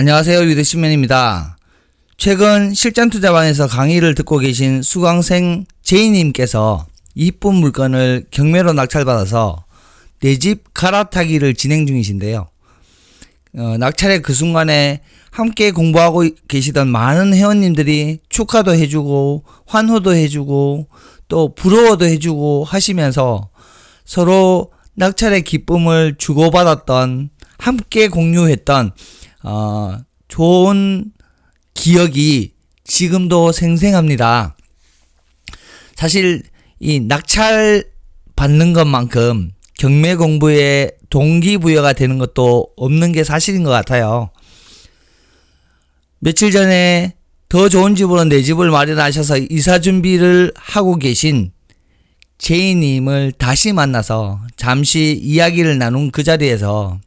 안녕하세요. 유대신맨입니다. 최근 실전투자방에서 강의를 듣고 계신 수강생 제이님께서 이쁜 물건을 경매로 낙찰받아서 내 집 갈아타기를 진행 중이신데요. 어, 낙찰의 그 순간에 함께 공부하고 계시던 많은 회원님들이 축하도 해주고 환호도 해주고 또 부러워도 해주고 하시면서 서로 낙찰의 기쁨을 주고받았던 함께 공유했던 어, 좋은 기억이 지금도 생생합니다. 사실 이 낙찰 받는 것만큼 경매 공부에 동기부여가 되는 것도 없는 게 사실인 것 같아요. 며칠 전에 더 좋은 집으로 내 집을 마련하셔서 이사 준비를 하고 계신 제이님을 다시 만나서 잠시 이야기를 나눈 그 자리에서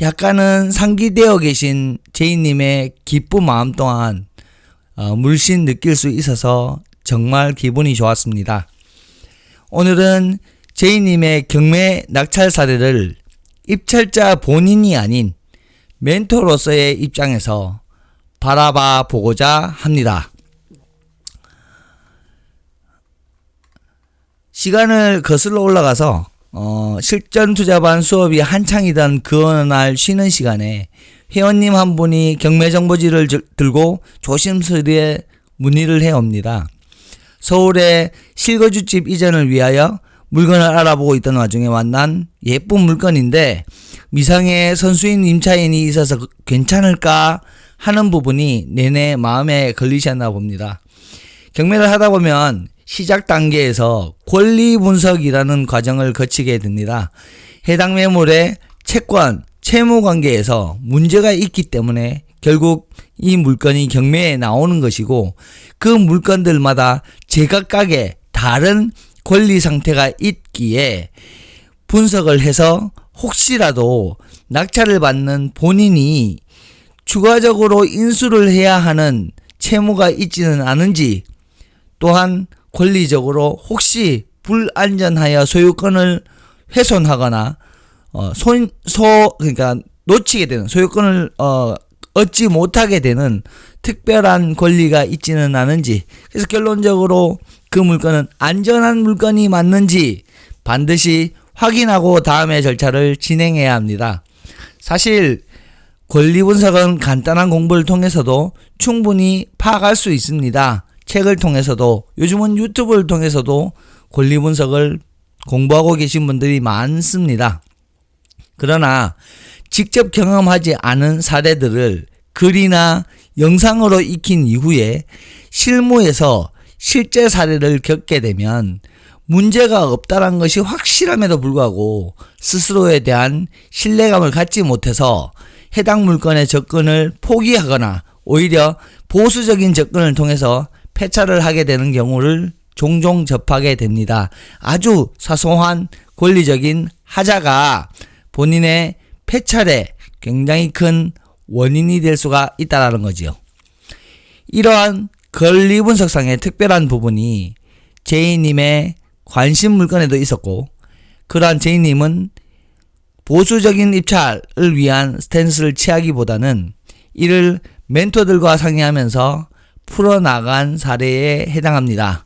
약간은 상기되어 계신 제이님의 기쁜 마음 또한 어, 물씬 느낄 수 있어서 정말 기분이 좋았습니다. 오늘은 제이님의 경매 낙찰 사례를 입찰자 본인이 아닌 멘토로서의 입장에서 바라봐 보고자 합니다. 시간을 거슬러 올라가서 어, 실전 투자반 수업이 한창이던 그 어느 날 쉬는 시간에 회원님 한 분이 경매 정보지를 들고 조심스레 문의를 해옵니다. 서울에 실거주집 이전을 위하여 물건을 알아보고 있던 와중에 만난 예쁜 물건인데 미상의 선수인 임차인이 있어서 괜찮을까 하는 부분이 내내 마음에 걸리셨나 봅니다. 경매를 하다 보면 시작 단계에서 권리 분석이라는 과정을 거치게 됩니다. 해당 매물의 채권, 채무 관계에서 문제가 있기 때문에 결국 이 물건이 경매에 나오는 것이고 그 물건들마다 제각각의 다른 권리 상태가 있기에 분석을 해서 혹시라도 낙찰을 받는 본인이 추가적으로 인수를 해야 하는 채무가 있지는 않은지 또한 권리적으로 혹시 불안전하여 소유권을 훼손하거나 어, 손, 소, 그러니까 놓치게 되는 소유권을 어, 얻지 못하게 되는 특별한 권리가 있지는 않은지 그래서 결론적으로 그 물건은 안전한 물건이 맞는지 반드시 확인하고 다음의 절차를 진행해야 합니다. 사실 권리 분석은 간단한 공부를 통해서도 충분히 파악할 수 있습니다. 책을 통해서도 요즘은 유튜브를 통해서도 권리 분석을 공부하고 계신 분들이 많습니다. 그러나 직접 경험하지 않은 사례들을 글이나 영상으로 익힌 이후에 실무에서 실제 사례를 겪게 되면 문제가 없다는 것이 확실함에도 불구하고 스스로에 대한 신뢰감을 갖지 못해서 해당 물건의 접근을 포기하거나 오히려 보수적인 접근을 통해서 폐차를 하게 되는 경우를 종종 접하게 됩니다. 아주 사소한 권리적인 하자가 본인의 폐찰에 굉장히 큰 원인이 될 수가 있다라는 거지요. 이러한 권리 분석상의 특별한 부분이 제이님의 관심 물건에도 있었고, 그러한 제이님은 보수적인 입찰을 위한 스탠스를 취하기보다는 이를 멘토들과 상의하면서 풀어나간 사례에 해당합니다.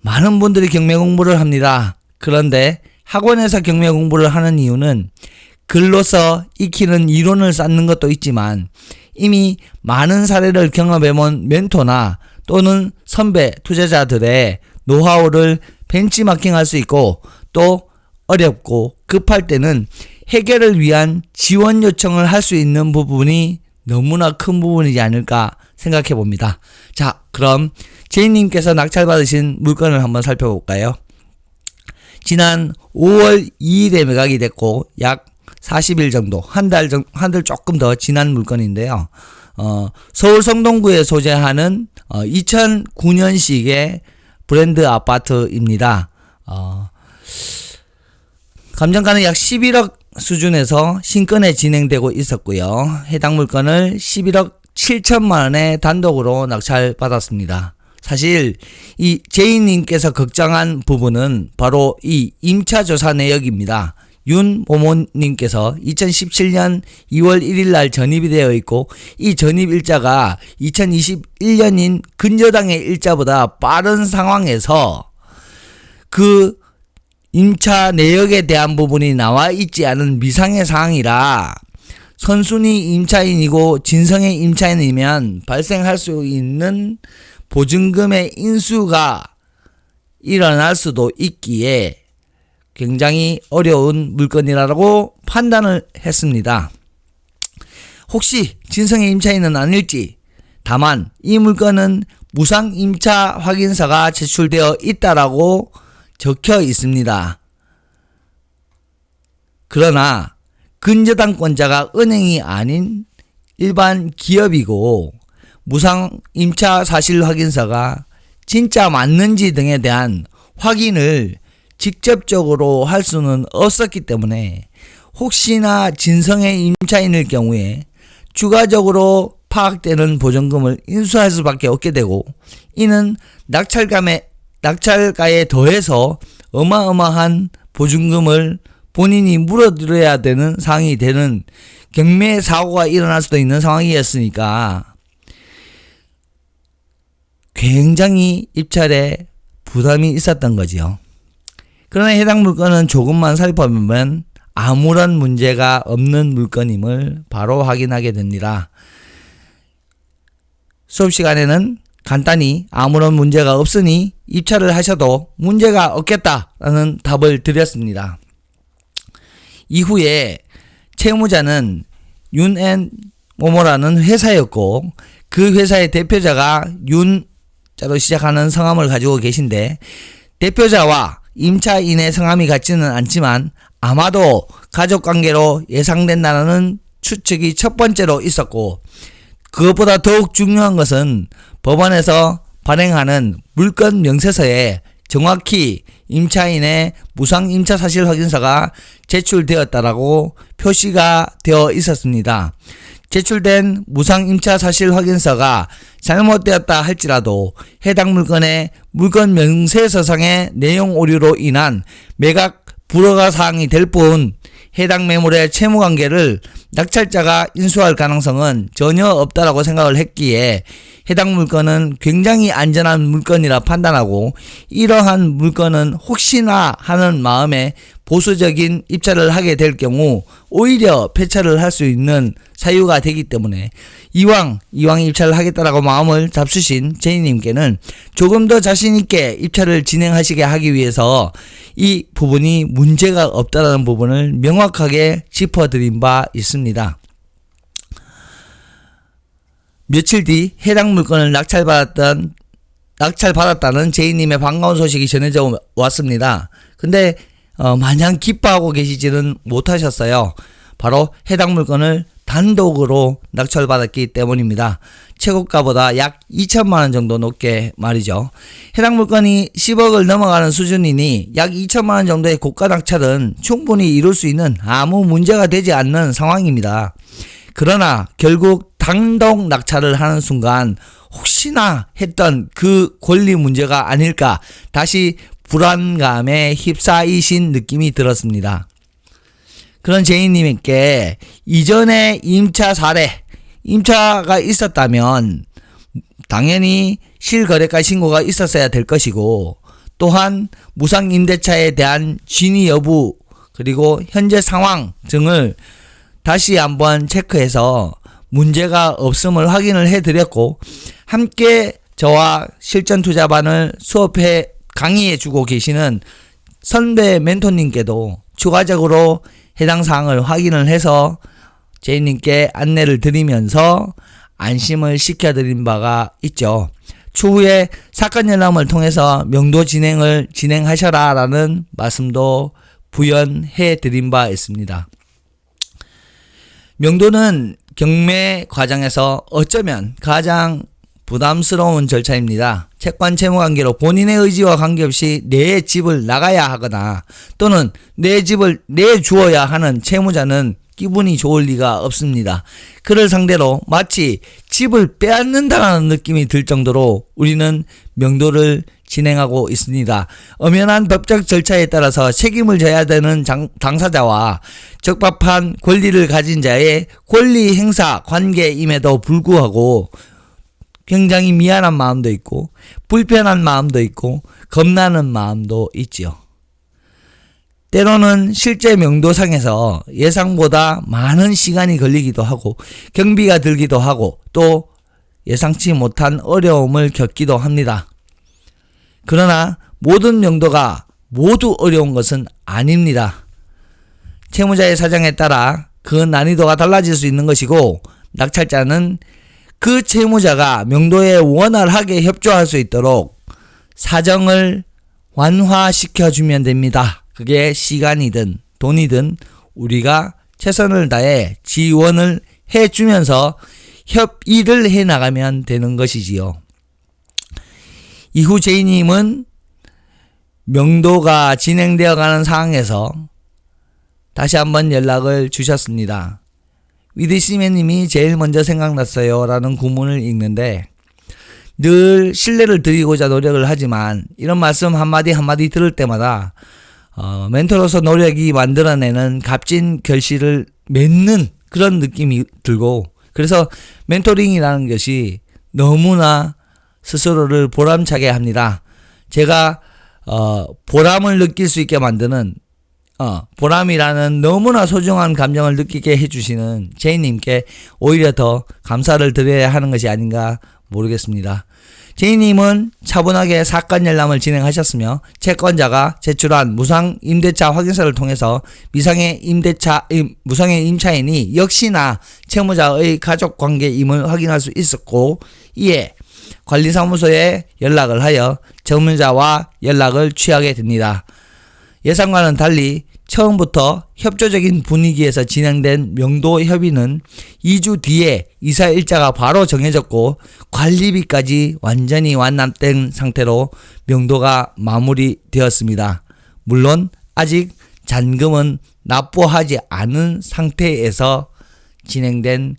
많은 분들이 경매 공부를 합니다. 그런데 학원에서 경매 공부를 하는 이유는 글로서 익히는 이론을 쌓는 것도 있지만 이미 많은 사례를 경험해본 멘토나 또는 선배 투자자들의 노하우를 벤치마킹 할 수 있고 또 어렵고 급할 때는 해결을 위한 지원 요청을 할 수 있는 부분이 너무나 큰 부분이지 않을까 생각해 봅니다. 자, 그럼 제이님께서 낙찰받으신 물건을 한번 살펴볼까요? 지난 5월 2일에 매각이 됐고 약 40일 정도, 한 달 정도, 한 달 조금 더 지난 물건인데요. 어, 서울 성동구에 소재하는 어, 2009년식의 브랜드 아파트입니다. 어, 감정가는 약 11억 수준에서 신건에 진행되고 있었고요. 해당 물건을 11억 7천만 원에 단독으로 낙찰받았습니다. 사실 이 제이님께서 걱정한 부분은 바로 이 임차조사 내역입니다. 윤 모모님께서 2017년 2월 1일 날 전입이 되어 있고 이 전입 일자가 2021년인 근저당의 일자보다 빠른 상황에서 그 임차 내역에 대한 부분이 나와 있지 않은 미상의 사항이라 선순위 임차인이고 진성의 임차인이면 발생할 수 있는 보증금의 인수가 일어날 수도 있기에 굉장히 어려운 물건이라고 판단을 했습니다. 혹시 진성의 임차인은 아닐지 다만 이 물건은 무상 임차 확인서가 제출되어 있다라고 적혀 있습니다. 그러나 근저당권자가 은행이 아닌 일반 기업이고 무상 임차 사실 확인서가 진짜 맞는지 등에 대한 확인을 직접적으로 할 수는 없었기 때문에 혹시나 진성의 임차인일 경우에 추가적으로 파악되는 보전금을 인수할 수밖에 없게 되고 이는 낙찰감에 낙찰가에 더해서 어마어마한 보증금을 본인이 물어들여야 되는 상황이 되는 경매 사고가 일어날 수도 있는 상황이었으니까 굉장히 입찰에 부담이 있었던 거지요. 그러나 해당 물건은 조금만 살펴보면 아무런 문제가 없는 물건임을 바로 확인하게 됩니다. 수업 시간에는 간단히 아무런 문제가 없으니 입찰을 하셔도 문제가 없겠다라는 답을 드렸습니다. 이후에 채무자는 윤앤 모모라는 회사였고 그 회사의 대표자가 윤자로 시작하는 성함을 가지고 계신데 대표자와 임차인의 성함이 같지는 않지만 아마도 가족 관계로 예상된다는 추측이 첫 번째로 있었고 그것보다 더욱 중요한 것은 법원에서 발행하는 물건 명세서에 정확히 임차인의 무상 임차 사실 확인서가 제출되었다라고 표시가 되어 있었습니다. 제출된 무상 임차 사실 확인서가 잘못되었다 할지라도 해당 물건의 물건 명세서상의 내용 오류로 인한 매각 불허가 사항이 될 뿐 해당 매물의 채무 관계를 낙찰자가 인수할 가능성은 전혀 없다라고 생각을 했기에 해당 물건은 굉장히 안전한 물건이라 판단하고 이러한 물건은 혹시나 하는 마음에 보수적인 입찰을 하게 될 경우 오히려 폐차를 할 수 있는 사유가 되기 때문에 이왕 이왕 입찰을 하겠다라고 마음을 잡수신 제이님께는 조금 더 자신 있게 입찰을 진행하시게 하기 위해서 이 부분이 문제가 없다라는 부분을 명확하게 짚어드린 바 있습니다. 며칠 뒤 해당 물건을 낙찰받았던 낙찰받았다는 제이님의 반가운 소식이 전해져 왔습니다. 근데 어, 마냥 기뻐하고 계시지는 못하셨어요. 바로 해당 물건을 단독으로 낙찰받았기 때문입니다. 최고가보다 약 2천만 원 정도 높게 말이죠. 해당 물건이 10억을 넘어가는 수준이니 약 2천만 원 정도의 고가 낙찰은 충분히 이룰 수 있는 아무 문제가 되지 않는 상황입니다. 그러나 결국 단독 낙찰을 하는 순간 혹시나 했던 그 권리 문제가 아닐까 다시 불안감에 휩싸이신 느낌이 들었습니다. 그런 제이님께 이전에 임차 사례, 임차가 있었다면 당연히 실거래가 신고가 있었어야 될 것이고 또한 무상 임대차에 대한 진위 여부 그리고 현재 상황 등을 다시 한번 체크해서 문제가 없음을 확인을 해드렸고 함께 저와 실전 투자반을 수업해 강의해 주고 계시는 선배 멘토님께도 추가적으로 해당 사항을 확인을 해서 제이님께 안내를 드리면서 안심을 시켜드린 바가 있죠. 추후에 사건 열람을 통해서 명도 진행을 진행하셔라 라는 말씀도 부연해 드린 바 있습니다. 명도는 경매 과정에서 어쩌면 가장 부담스러운 절차입니다. 채권 채무 관계로 본인의 의지와 관계없이 내 집을 나가야 하거나 또는 내 집을 내주어야 하는 채무자는 기분이 좋을 리가 없습니다. 그를 상대로 마치 집을 빼앗는다는 느낌이 들 정도로 우리는 명도를 진행하고 있습니다. 엄연한 법적 절차에 따라서 책임을 져야 되는 장- 당사자와 적법한 권리를 가진 자의 권리 행사 관계임에도 불구하고 굉장히 미안한 마음도 있고 불편한 마음도 있고 겁나는 마음도 있지요. 때로는 실제 명도상에서 예상보다 많은 시간이 걸리기도 하고 경비가 들기도 하고 또 예상치 못한 어려움을 겪기도 합니다. 그러나 모든 명도가 모두 어려운 것은 아닙니다. 채무자의 사정에 따라 그 난이도가 달라질 수 있는 것이고 낙찰자는 그 채무자가 명도에 원활하게 협조할 수 있도록 사정을 완화시켜 주면 됩니다. 그게 시간이든 돈이든 우리가 최선을 다해 지원을 해 주면서 협의를 해 나가면 되는 것이지요. 이후 제이님은 명도가 진행되어 가는 상황에서 다시 한번 연락을 주셨습니다. 위드시맨님이 제일 먼저 생각났어요. 라는 구문을 읽는데 늘 신뢰를 드리고자 노력을 하지만 이런 말씀 한마디 한마디 들을 때마다 어, 멘토로서 노력이 만들어내는 값진 결실을 맺는 그런 느낌이 들고 그래서 멘토링이라는 것이 너무나 스스로를 보람차게 합니다. 제가 어, 보람을 느낄 수 있게 만드는 어, 보람이라는 너무나 소중한 감정을 느끼게 해주시는 제이님께 오히려 더 감사를 드려야 하는 것이 아닌가 모르겠습니다. 제이님은 차분하게 사건 열람을 진행하셨으며 채권자가 제출한 무상 임대차 확인서를 통해서 미상의 임대차 임, 무상의 임차인이 역시나 채무자의 가족 관계임을 확인할 수 있었고 이에 관리사무소에 연락을 하여 채무자와 연락을 취하게 됩니다. 예상과는 달리 처음부터 협조적인 분위기에서 진행된 명도 협의는 2주 뒤에 이사 일자가 바로 정해졌고 관리비까지 완전히 완납된 상태로 명도가 마무리되었습니다. 물론 아직 잔금은 납부하지 않은 상태에서 진행된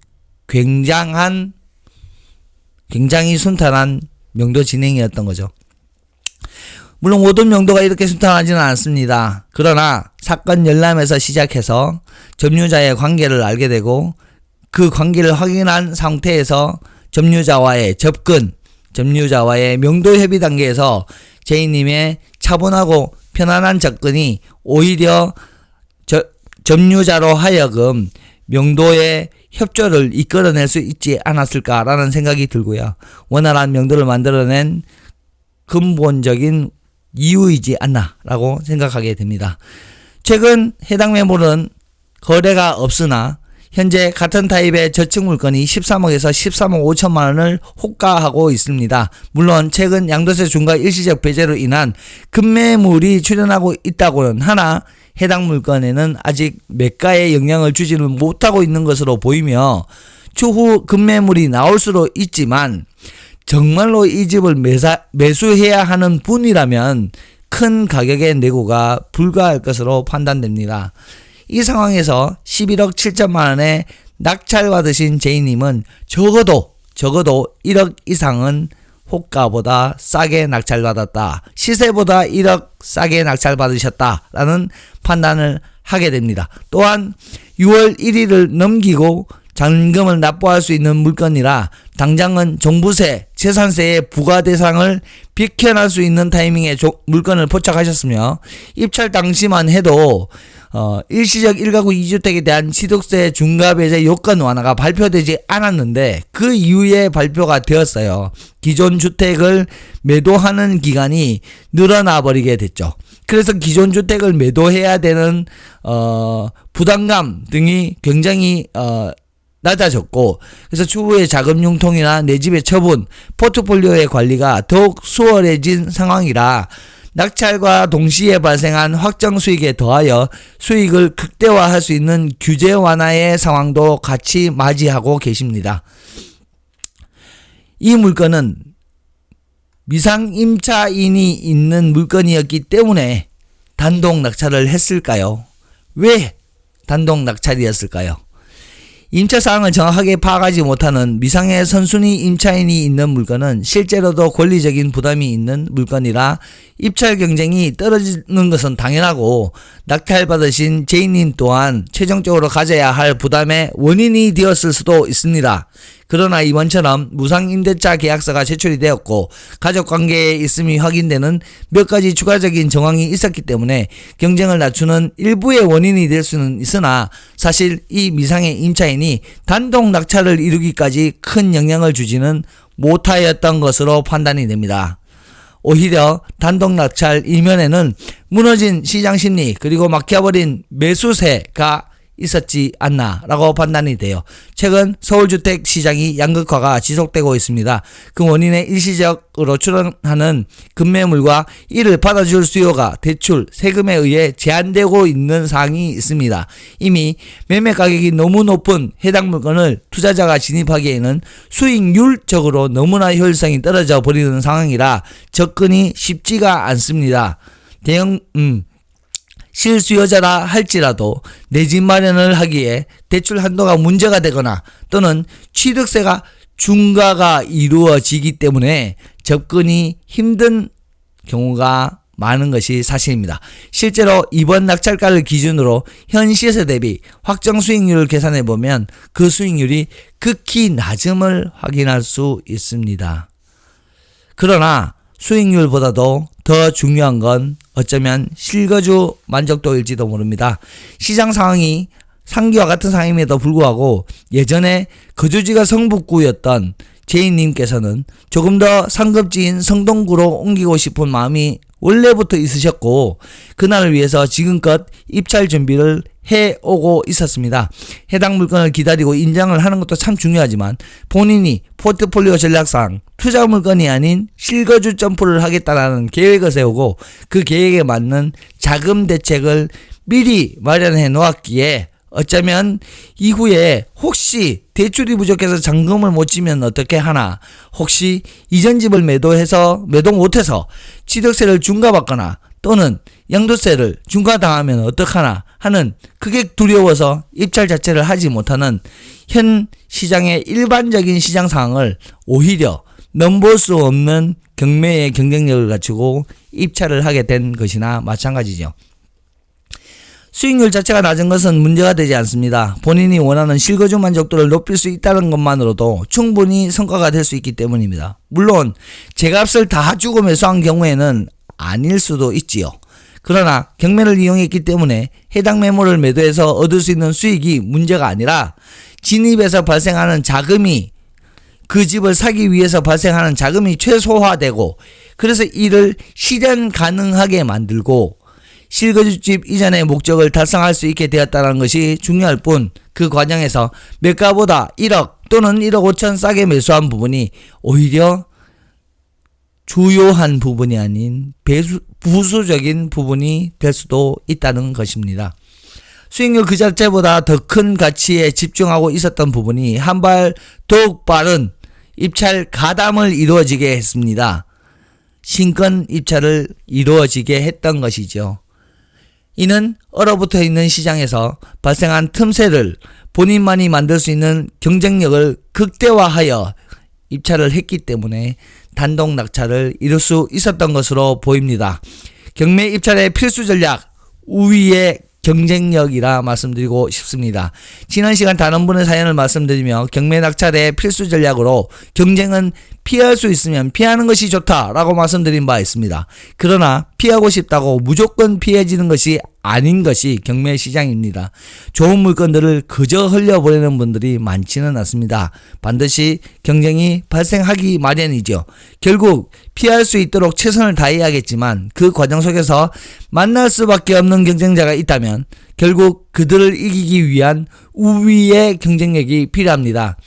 굉장한 굉장히 순탄한 명도 진행이었던 거죠. 물론 모든 명도가 이렇게 순탄하지는 않습니다. 그러나 사건 열람에서 시작해서 점유자의 관계를 알게 되고 그 관계를 확인한 상태에서 점유자와의 접근, 점유자와의 명도 협의 단계에서 제이님의 차분하고 편안한 접근이 오히려 저, 점유자로 하여금 명도의 협조를 이끌어낼 수 있지 않았을까라는 생각이 들고요. 원활한 명도를 만들어낸 근본적인 이유이지 않나라고 생각하게 됩니다. 최근 해당 매물은 거래가 없으나 현재 같은 타입의 저축 물건이 13억에서 13억 5천만 원을 호가하고 있습니다. 물론 최근 양도세 중과 일시적 배제로 인한 급매물이 출현하고 있다고는 하나 해당 물건에는 아직 매가에 영향을 주지는 못하고 있는 것으로 보이며 추후 급매물이 나올 수도 있지만 정말로 이 집을 매사, 매수해야 하는 분이라면 큰 가격의 내고가 불가할 것으로 판단됩니다. 이 상황에서 11억 7천만 원에 낙찰받으신 제이님은 적어도 적어도 1억 이상은 호가보다 싸게 낙찰받았다. 시세보다 1억 싸게 낙찰받으셨다라는 판단을 하게 됩니다. 또한 6월 1일을 넘기고 잔금을 납부할 수 있는 물건이라 당장은 종부세, 재산세의 부과 대상을 비켜날 수 있는 타이밍에 조, 물건을 포착하셨으며 입찰 당시만 해도 어, 일시적 1가구 2주택에 대한 취득세 중과 배제 요건 완화가 발표되지 않았는데 그 이후에 발표가 되었어요. 기존 주택을 매도하는 기간이 늘어나 버리게 됐죠. 그래서 기존 주택을 매도해야 되는 어, 부담감 등이 굉장히 어, 낮아졌고 그래서 추후에 자금 융통이나 내 집의 처분, 포트폴리오의 관리가 더욱 수월해진 상황이라 낙찰과 동시에 발생한 확정 수익에 더하여 수익을 극대화할 수 있는 규제 완화의 상황도 같이 맞이하고 계십니다. 이 물건은 미상 임차인이 있는 물건이었기 때문에 단독 낙찰을 했을까요? 왜 단독 낙찰이었을까요? 임차 사항을 정확하게 파악하지 못하는 미상의 선순위 임차인이 있는 물건은 실제로도 권리적인 부담이 있는 물건이라 입찰 경쟁이 떨어지는 것은 당연하고 낙찰받으신 제이님 또한 최종적으로 가져야 할 부담의 원인이 되었을 수도 있습니다. 그러나 이번처럼 무상 임대차 계약서가 제출이 되었고 가족 관계에 있음이 확인되는 몇 가지 추가적인 정황이 있었기 때문에 경쟁을 낮추는 일부의 원인이 될 수는 있으나 사실 이 미상의 임차인이 단독 낙찰을 이루기까지 큰 영향을 주지는 못하였던 것으로 판단이 됩니다. 오히려 단독 낙찰 이면에는 무너진 시장 심리 그리고 막혀버린 매수세가 있었지 않나라고 판단이 돼요. 최근 서울 주택 시장이 양극화가 지속되고 있습니다. 그 원인에 일시적으로 출현하는 급매물과 이를 받아줄 수요가 대출, 세금에 의해 제한되고 있는 사항이 있습니다. 이미 매매 가격이 너무 높은 해당 물건을 투자자가 진입하기에는 수익률적으로 너무나 효율성이 떨어져 버리는 상황이라 접근이 쉽지가 않습니다. 대형 음 실수요자라 할지라도 내 집 마련을 하기에 대출 한도가 문제가 되거나 또는 취득세가 중과가 이루어지기 때문에 접근이 힘든 경우가 많은 것이 사실입니다. 실제로 이번 낙찰가를 기준으로 현 시세 대비 확정 수익률을 계산해 보면 그 수익률이 극히 낮음을 확인할 수 있습니다. 그러나 수익률보다도 더 중요한 건 어쩌면 실거주 만족도일지도 모릅니다. 시장 상황이 상기와 같은 상황임에도 불구하고 예전에 거주지가 성북구였던 제이님께서는 조금 더 상급지인 성동구로 옮기고 싶은 마음이 원래부터 있으셨고 그날을 위해서 지금껏 입찰 준비를 해 오고 있었습니다. 해당 물건을 기다리고 인정을 하는 것도 참 중요하지만 본인이 포트폴리오 전략상 투자 물건이 아닌 실거주 점프를 하겠다라는 계획을 세우고 그 계획에 맞는 자금 대책을 미리 마련해 놓았기에 어쩌면 이후에 혹시 대출이 부족해서 잔금을 못 지면 어떻게 하나 혹시 이전 집을 매도해서 매도 못해서 취득세를 중과받거나 또는 양도세를 중과당하면 어떡하나 하는 그게 두려워서 입찰 자체를 하지 못하는 현 시장의 일반적인 시장 상황을 오히려 넘볼 수 없는 경매의 경쟁력을 갖추고 입찰을 하게 된 것이나 마찬가지죠. 수익률 자체가 낮은 것은 문제가 되지 않습니다. 본인이 원하는 실거주 만족도를 높일 수 있다는 것만으로도 충분히 성과가 될 수 있기 때문입니다. 물론 제값을 다 주고 매수한 경우에는 아닐 수도 있지요. 그러나 경매를 이용했기 때문에 해당 매물을 매도해서 얻을 수 있는 수익이 문제가 아니라 진입에서 발생하는 자금이 그 집을 사기 위해서 발생하는 자금이 최소화되고 그래서 이를 실현 가능하게 만들고 실거주집 이전의 목적을 달성할 수 있게 되었다는 것이 중요할 뿐 그 과정에서 매가보다 1억 또는 1억 5천 싸게 매수한 부분이 오히려 주요한 부분이 아닌 배수, 부수적인 부분이 될 수도 있다는 것입니다. 수익률 그 자체보다 더 큰 가치에 집중하고 있었던 부분이 한 발 더욱 빠른 입찰 가담을 이루어지게 했습니다. 신권 입찰을 이루어지게 했던 것이죠. 이는 얼어붙어 있는 시장에서 발생한 틈새를 본인만이 만들 수 있는 경쟁력을 극대화하여 입찰을 했기 때문에 단독 낙찰을 이룰 수 있었던 것으로 보입니다. 경매 입찰의 필수 전략 우위의 경쟁력이라 말씀드리고 싶습니다. 지난 시간 단한 분의 사연을 말씀드리며 경매 낙찰의 필수 전략으로 경쟁은 피할 수 있으면 피하는 것이 좋다라고 말씀드린 바 있습니다. 그러나 피하고 싶다고 무조건 피해지는 것이 아닌 것이 경매 시장입니다. 좋은 물건들을 그저 흘려보내는 분들이 많지는 않습니다. 반드시 경쟁이 발생하기 마련이죠. 결국 피할 수 있도록 최선을 다해야겠지만 그 과정 속에서 만날 수밖에 없는 경쟁자가 있다면 결국 그들을 이기기 위한 우위의 경쟁력이 필요합니다.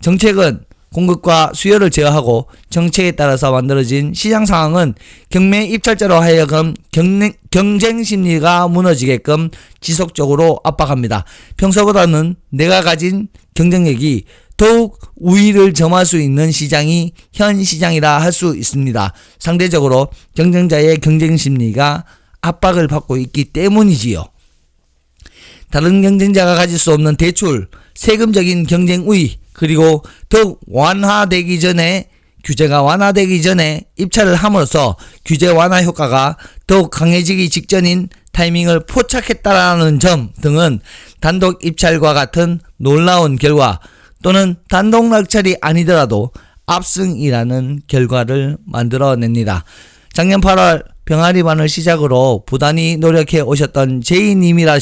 정책은 공급과 수요를 제어하고 정책에 따라서 만들어진 시장 상황은 경매 입찰자로 하여금 경쟁, 심리가 무너지게끔 지속적으로 압박합니다. 평소보다는 내가 가진 경쟁력이 더욱 우위를 점할 수 있는 시장이 현 시장이라 할 수 있습니다. 상대적으로 경쟁자의 경쟁 심리가 압박을 받고 있기 때문이지요. 다른 경쟁자가 가질 수 없는 대출, 세금적인 경쟁 우위, 그리고 더욱 완화되기 전에 규제가 완화되기 전에 입찰을 함으로써 규제 완화 효과가 더욱 강해지기 직전인 타이밍을 포착했다라는 점 등은 단독 입찰과 같은 놀라운 결과 또는 단독 낙찰이 아니더라도 압승이라는 결과를 만들어냅니다. 작년 8월 병아리반을 시작으로 부단히 노력해 오셨던 제이님이라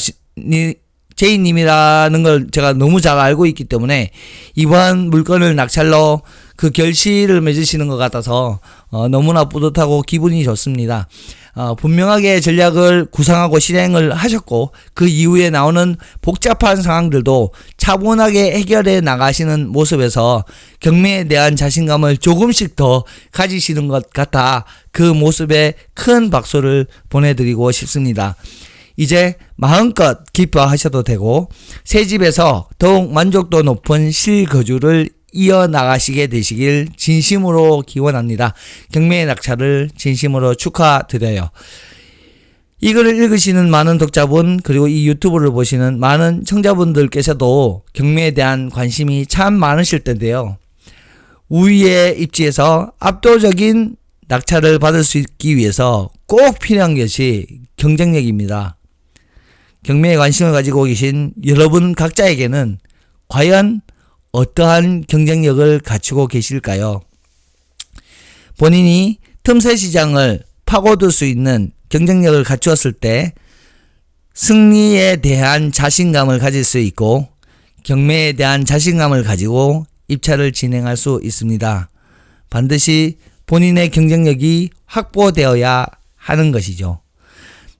제이님이라는 걸 제가 너무 잘 알고 있기 때문에 이번 물건을 낙찰로 그 결실을 맺으시는 것 같아서 어, 너무나 뿌듯하고 기분이 좋습니다. 어, 분명하게 전략을 구상하고 실행을 하셨고 그 이후에 나오는 복잡한 상황들도 차분하게 해결해 나가시는 모습에서 경매에 대한 자신감을 조금씩 더 가지시는 것 같아 그 모습에 큰 박수를 보내드리고 싶습니다. 이제 마음껏 기뻐하셔도 되고 새 집에서 더욱 만족도 높은 실거주를 이어나가시게 되시길 진심으로 기원합니다. 경매의 낙찰을 진심으로 축하드려요. 이 글을 읽으시는 많은 독자분 그리고 이 유튜브를 보시는 많은 청자분들께서도 경매에 대한 관심이 참 많으실 텐데요. 우위의 입지에서 압도적인 낙찰을 받을 수 있기 위해서 꼭 필요한 것이 경쟁력입니다. 경매에 관심을 가지고 계신 여러분 각자에게는 과연 어떠한 경쟁력을 갖추고 계실까요? 본인이 틈새 시장을 파고들 수 있는 경쟁력을 갖추었을 때 승리에 대한 자신감을 가질 수 있고 경매에 대한 자신감을 가지고 입찰을 진행할 수 있습니다. 반드시 본인의 경쟁력이 확보되어야 하는 것이죠.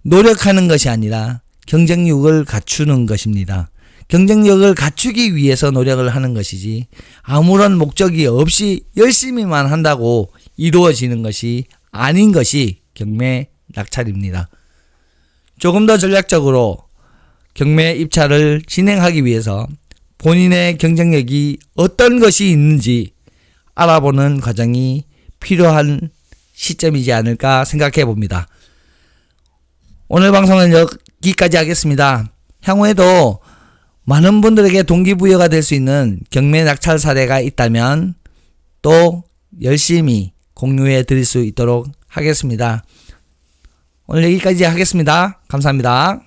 노력하는 것이 아니라 경쟁력을 갖추는 것입니다. 경쟁력을 갖추기 위해서 노력을 하는 것이지 아무런 목적이 없이 열심히만 한다고 이루어지는 것이 아닌 것이 경매 낙찰입니다. 조금 더 전략적으로 경매 입찰을 진행하기 위해서 본인의 경쟁력이 어떤 것이 있는지 알아보는 과정이 필요한 시점이지 않을까 생각해 봅니다. 오늘 방송은 여기까지 하겠습니다. 향후에도 많은 분들에게 동기부여가 될 수 있는 경매 낙찰 사례가 있다면 또 열심히 공유해 드릴 수 있도록 하겠습니다. 오늘 여기까지 하겠습니다. 감사합니다.